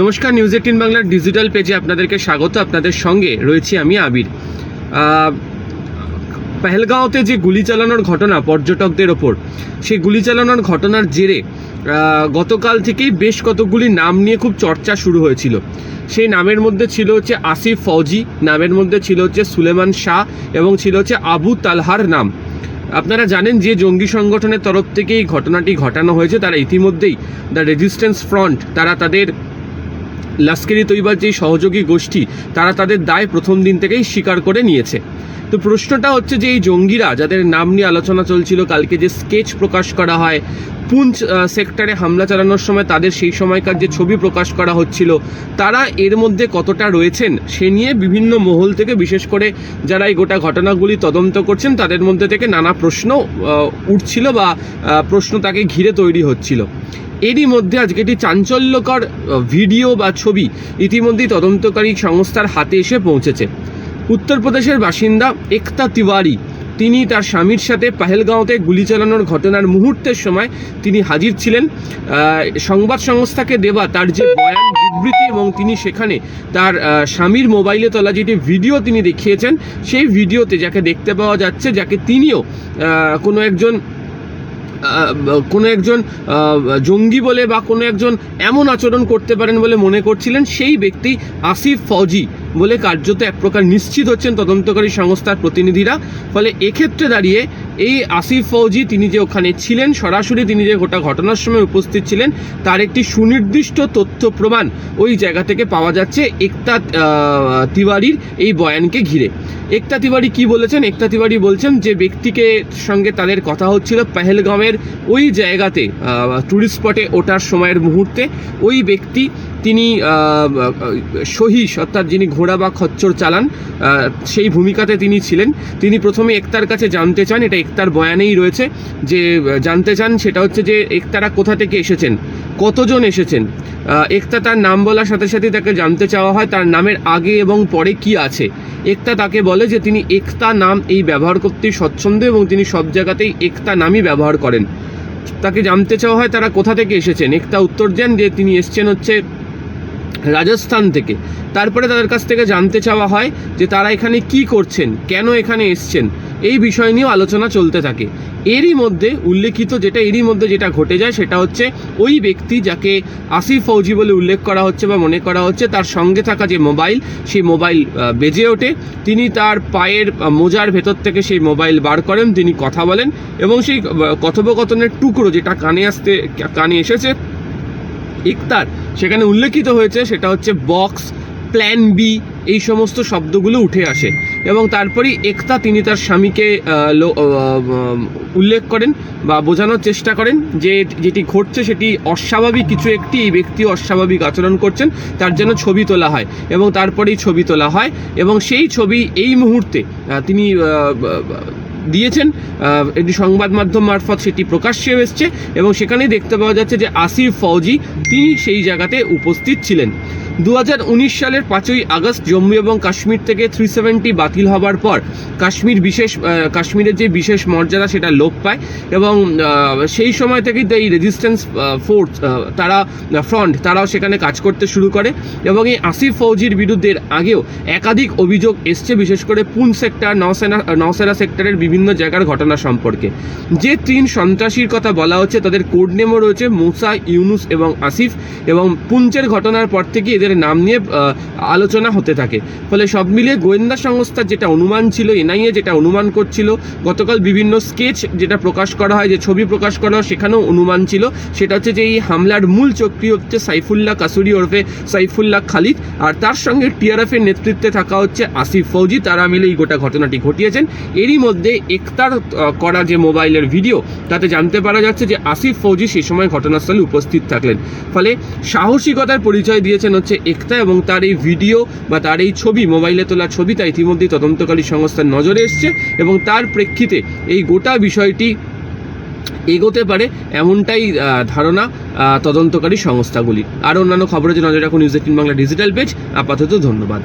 নমস্কার news eighteen বাংলার digital পেজে আপনাদেরকে স্বাগত। আপনাদের সঙ্গে রয়েছি আমি আবির। পেহেলগাঁওতে যে গুলি চালানোর ঘটনা পর্যটকদের ওপর, সেই গুলি চালানোর ঘটনার জেরে গতকাল থেকেই বেশ কতগুলি নাম নিয়ে খুব চর্চা শুরু হয়েছিল। সেই নামের মধ্যে ছিল হচ্ছে আসিফ ফৌজি, নামের মধ্যে ছিল হচ্ছে সুলেমান শাহ এবং ছিল হচ্ছে আবু তালহার নাম। আপনারা জানেন যে জঙ্গি সংগঠনের তরফ থেকে এই ঘটনাটি ঘটানো হয়েছে। তারা ইতিমধ্যেই দ্য রেজিস্ট্যান্স ফ্রন্ট, তারা তাদের লস্করি তৈবার যে সহযোগী গোষ্ঠী তারা তাদের দায় প্রথম দিন থেকেই স্বীকার করে নিয়েছে। তো প্রশ্নটা হচ্ছে যে এই জঙ্গিরা, যাদের নাম নিয়ে আলোচনা চলছিল, কালকে যে স্কেচ প্রকাশ করা হয়, পুঞ্চ সেক্টরে হামলা চালানোর সময় তাদের সেই সময়কার যে ছবি প্রকাশ করা হচ্ছিল, তারা এর মধ্যে কতটা রয়েছেন, সে নিয়ে বিভিন্ন মহল থেকে, বিশেষ করে যারা এই গোটা ঘটনাগুলি তদন্ত করছেন, তাদের মধ্যে থেকে নানা প্রশ্ন উঠছিল বা প্রশ্ন তাকে ঘিরে তৈরি হচ্ছিল। এরই মধ্যে আজকে একটি চাঞ্চল্যকর ভিডিও বা ছবি ইতিমধ্যেই তদন্তকারী সংস্থার হাতে এসে পৌঁছেছে। উত্তরপ্রদেশের বাসিন্দা একতা তিওয়ারি। তিনি তার স্বামীর সাথে পাহেলগাঁওতে গুলি চালানোর ঘটনার মুহূর্তের সময় তিনি হাজির ছিলেন। সংবাদ সংস্থাকে দেওয়া তার যে বয়ান, বিবৃতি এবং তিনি সেখানে তার স্বামীর মোবাইলে তোলা যেটি ভিডিও তিনি দেখিয়েছেন, সেই ভিডিওতে যাকে দেখতে পাওয়া যাচ্ছে, যাকে তিনিও কোনো একজন কোনো একজন জঙ্গি বলে বা কোনো একজন এমন আচরণ করতে পারেন বলে মনে করছিলেন, সেই ব্যক্তি আসিফ ফৌজি। বলে কার্যত এক প্রকার নিশ্চিত হচ্ছেন তদন্তকারী সংস্থার প্রতিনিধিরা। ফলে এক্ষেত্রে দাঁড়িয়ে এই আসিফ ফৌজি তিনি যে ওখানে ছিলেন, সরাসরি তিনি যে গোটা ঘটনার সময় উপস্থিত ছিলেন, তার একটি সুনির্দিষ্ট তথ্য প্রমাণ ওই জায়গা থেকে পাওয়া যাচ্ছে একতা তিওয়ারির এই বয়ানকে ঘিরে। একতা তিওয়ারি কি বলেছেন? একতা তিওয়ারি বলছেন যে ব্যক্তিকে সঙ্গে তাদের কথা হচ্ছিল পেহেলগাঁওয়ের ওই জায়গাতে টুরিস্ট স্পটে ওঠার সময়ের মুহূর্তে। ওই ব্যক্তি তিনি সহিস অর্থাৎ যিনি ঘোড়া বা খচ্চর চালান সেই ভূমিকাতে তিনি ছিলেন। তিনি প্রথমে একতার কাছে জানতে চান, এটা একতার বয়ানেই রয়েছে, যে জানতে চান সেটা হচ্ছে যে, একতারা কোথা থেকে এসেছেন, কতজন এসেছেন একতা তার নাম বলার সাথে সাথে তাকে জানতে চাওয়া হয়, তার নামের আগে এবং পরে কি আছে। একতা তাকে বলে যে, তিনি একতা নাম এই ব্যবহার করতে স্বচ্ছন্দ এবং তিনি সব জায়গাতেই একতা নামই ব্যবহার করেন। তাকে জানতে চাওয়া হয় তারা কোথা থেকে এসেছেন। একতা উত্তর দেন যে, তিনি এসছেন হচ্ছে রাজস্থান থেকে। তারপরে তাদের কাছ থেকে জানতে চাওয়া হয় যে তারা এখানে কি করছেন, কেন এখানে এসছেন, এই বিষয় নিয়েও আলোচনা চলতে থাকে। এরই মধ্যে উল্লেখিত যেটা, এরই মধ্যে যেটা ঘটে যায় সেটা হচ্ছে ওই ব্যক্তি যাকে আসিফ ফৌজি বলে উল্লেখ করা হচ্ছে বা মনে করা হচ্ছে, তার সঙ্গে থাকা যে মোবাইল, সেই মোবাইল বেজে ওঠে। তিনি তার পায়ের মোজার ভেতর থেকে সেই মোবাইল বার করেন, তিনি কথা বলেন এবং সেই কথোপকথনের টুকরো যেটা কানে আসতে, কানে এসেছে ইকতার। সেখানে উল্লেখিত হয়েছে, সেটা হচ্ছে বক্স, প্ল্যান বি, এই সমস্ত শব্দগুলো উঠে আসে। এবং তারপরেই একতা, তিনি তার স্বামীকে উল্লেখ করেন বা বোঝানোর চেষ্টা করেন যে যেটি ঘটছে সেটি অস্বাভাবিক, কিছু একটি এই ব্যক্তি অস্বাভাবিক আচরণ করছেন, তার জন্য ছবি তোলা হয় এবং তারপরেই ছবি তোলা হয় এবং সেই ছবি এই মুহূর্তে তিনি দিয়েছেন। এটি সংবাদ মাধ্যম মারফত সেটি প্রকাশ্যে এসছে এবং সেখানেই দেখতে পাওয়া যাচ্ছে যে আসিফ ফৌজি, তিনি সেই জায়গাতে উপস্থিত ছিলেন। দু হাজার উনিশ সালের পাঁচই আগস্ট জম্মু এবং কাশ্মীর থেকে থ্রি সেভেন্টি বাতিল হবার পর কাশ্মীর বিশেষ কাশ্মীরের যে বিশেষ মর্যাদা সেটা লোপ পায় এবং সেই সময় থেকেই এই রেজিস্ট্যান্স ফোর্স তারা ফ্রন্ট তারাও সেখানে কাজ করতে শুরু করে এবং এই আসিফ ফৌজির বিরুদ্ধে আগেও একাধিক অভিযোগ এসছে, বিশেষ করে পুন সেক্টর নওসেনা নওসেরা সেক্টরের বিভিন্ন জায়গার ঘটনা সম্পর্কে। যে তিন সন্ত্রাসীর কথা বলা হচ্ছে, তাদের কোড নেমও রয়েছে মুসা, ইউনুস এবং আসিফ এবং পুঞ্চের ঘটনার পর থেকে এদের নাম নিয়ে আলোচনা হতে থাকে। ফলে সব মিলিয়ে গোয়েন্দা সংস্থার যেটা অনুমান ছিল, এনআইএ যেটা অনুমান করছিল, গতকাল বিভিন্ন স্কেচ যেটা প্রকাশ করা হয়, যে ছবি প্রকাশ করা হয়, সেখানেও অনুমান ছিল। সেটা হচ্ছে যে এই হামলার মূল চক্রী হচ্ছে সাইফুল্লাহ কাসুরি ওরফে সাইফুল্লাহ খালিদ। আর তার সঙ্গে টিআরএফের নেতৃত্বে থাকা হচ্ছে আসিফ ফৌজি। তারা মিলে এই গোটা ঘটনাটি ঘটিয়েছেন। এরই মধ্যে একতার করা যে মোবাইলের ভিডিও, তাতে জানতে পারা যাচ্ছে যে আসিফ ফৌজি সেই সময় ঘটনাস্থলে উপস্থিত থাকলেন। ফলে সাহসিকতার পরিচয় দিয়েছেন হচ্ছে একতা এবং তার এই ভিডিও বা তার এই ছবি, মোবাইলে তোলা ছবি তা ইতিমধ্যেই তদন্তকারী সংস্থার নজরে এসছে এবং তার প্রেক্ষিতে এই গোটা বিষয়টি এগোতে পারে এমনটাই ধারণা তদন্তকারী সংস্থাগুলি আর অন্যান্য খবরের জন্য নজর রাখুন news eighteen Bangla digital page. আপাতত ধন্যবাদ।